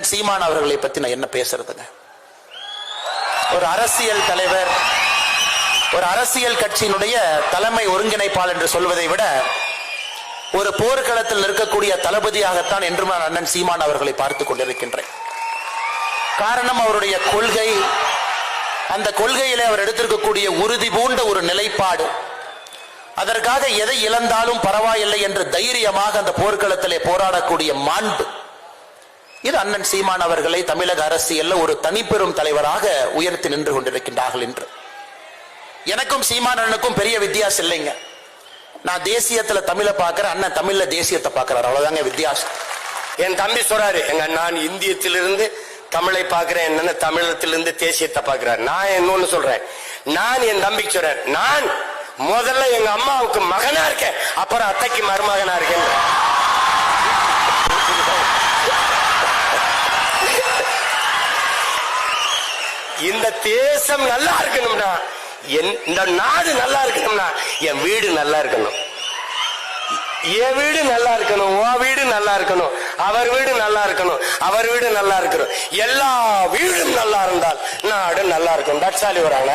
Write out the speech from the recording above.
சீமான் அவர்களை பத்தி நான் என்ன பேசுறதுங்க? ஒரு அரசியல் தலைவர் ஒரு அரசியல் கட்சியினுடைய தலைமை ஒருங்கிணைப்பாளர் என்று சொல்வதை விட ஒரு போர்க்களத்தில் இருக்கக்கூடிய தளபதியாகத்தான் என்றும் நான் அண்ணன் சீமான் அவர்களை பார்த்து கொண்டிருக்கின்றேன். காரணம் அவருடைய கொள்கை அந்த கொள்கையிலே அவர் எடுத்திருக்கக்கூடிய உறுதி பூண்ட ஒரு நிலைப்பாடு. அதற்காக எதை இழந்தாலும் பரவாயில்லை என்று தைரியமாக அந்த போர்க்களத்திலே போராடக்கூடிய மாண்பு. இது அண்ணன் சீமான் அவர்களை தமிழக அரசியல்ல ஒரு தனிப்பெரும் தலைவராக உயர்த்தி நின்று கொண்டிருக்கின்றார்கள் என்று எனக்கும் சீமான் அண்ணனுக்கும் பெரிய வித்தியாசம் இல்லைங்க. நான் தேசியத்துல தமிழை பார்க்கிறேன் அண்ணன் தமிழ்ல தேசியத்தை பார்க்கிறார். அவ்வளவுதாங்க வித்தியாசம். என் தம்பி சொல்றாரு எங்க நான் இந்தியத்திலிருந்து தமிழை பார்க்கிறேன் என்னன்னு தமிழத்திலிருந்து தேசியத்தை பார்க்கிறார். நான் இன்னொன்னு சொல்றேன். நான் என் தம்பிக்கு சொல்றேன் நான் முதல்ல எங்க அம்மாவுக்கு மகனா இருக்கேன் அப்புறம் அத்தைக்கு மருமகனா இருக்கேன். இந்த தேசம் நல்லா இருக்கணும்னா என் இந்த நாடு நல்லா இருக்கணும்னா என் வீடு நல்லா இருக்கணும். என் வீடு நல்லா இருக்கணும். உன் வீடு நல்லா இருக்கணும். அவர் வீடு நல்லா இருக்கணும். அவர் வீடு நல்லா இருக்கணும். எல்லா வீடும் நல்லா இருந்தால் நாடு நல்லா இருக்கும். தட்சாலி வராங்க